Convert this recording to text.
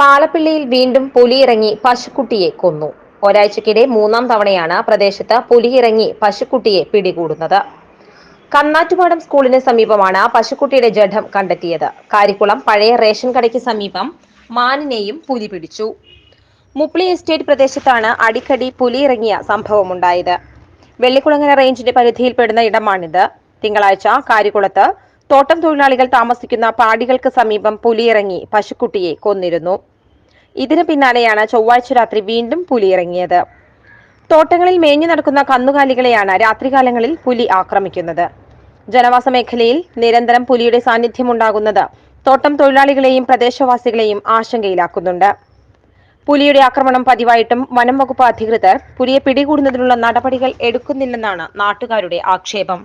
പാലപ്പിള്ളിയിൽ വീണ്ടും പുലിയിറങ്ങി പശുക്കുട്ടിയെ കൊന്നു. ഒരാഴ്ചക്കിടെ മൂന്നാം തവണയാണ് പ്രദേശത്ത് പുലിയിറങ്ങി പശുക്കുട്ടിയെ പിടികൂടുന്നത്. കന്നാറ്റുപാടം സ്കൂളിന് സമീപമാണ് പശുക്കുട്ടിയുടെ ജഡം കണ്ടെത്തിയത്. കാരിക്കുളം പഴയ റേഷൻ കടയ്ക്ക് സമീപം മാനിനെയും പുലി പിടിച്ചു. മുപ്ലി എസ്റ്റേറ്റ് പ്രദേശത്താണ് അടിക്കടി പുലിയിറങ്ങിയ സംഭവമുണ്ടായത്. വെള്ളിക്കുളങ്ങര റേഞ്ചിന്റെ പരിധിയിൽപ്പെടുന്ന ഇടമാണിത്. തിങ്കളാഴ്ച കാരിക്കുളത്ത് തോട്ടം തൊഴിലാളികൾ താമസിക്കുന്ന പാടികൾക്ക് സമീപം പുലിയിറങ്ങി പശുക്കുട്ടിയെ കൊന്നിരുന്നു. ഇതിനു പിന്നാലെയാണ് ചൊവ്വാഴ്ച രാത്രി വീണ്ടും പുലിയിറങ്ങിയത്. തോട്ടങ്ങളിൽ മേഞ്ഞു നടക്കുന്ന കന്നുകാലികളെയാണ് രാത്രികാലങ്ങളിൽ പുലി ആക്രമിക്കുന്നത്. ജനവാസ മേഖലയിൽ നിരന്തരം പുലിയുടെ സാന്നിധ്യമുണ്ടാകുന്നത് തോട്ടം തൊഴിലാളികളെയും പ്രദേശവാസികളെയും ആശങ്കയിലാക്കുന്നുണ്ട്. പുലിയുടെ ആക്രമണം പതിവായിട്ടും വനം വകുപ്പ് അധികൃതർ പുലിയെ പിടികൂടുന്നതിനുള്ള നടപടികൾ എടുക്കുന്നില്ലെന്നാണ് നാട്ടുകാരുടെ ആക്ഷേപം.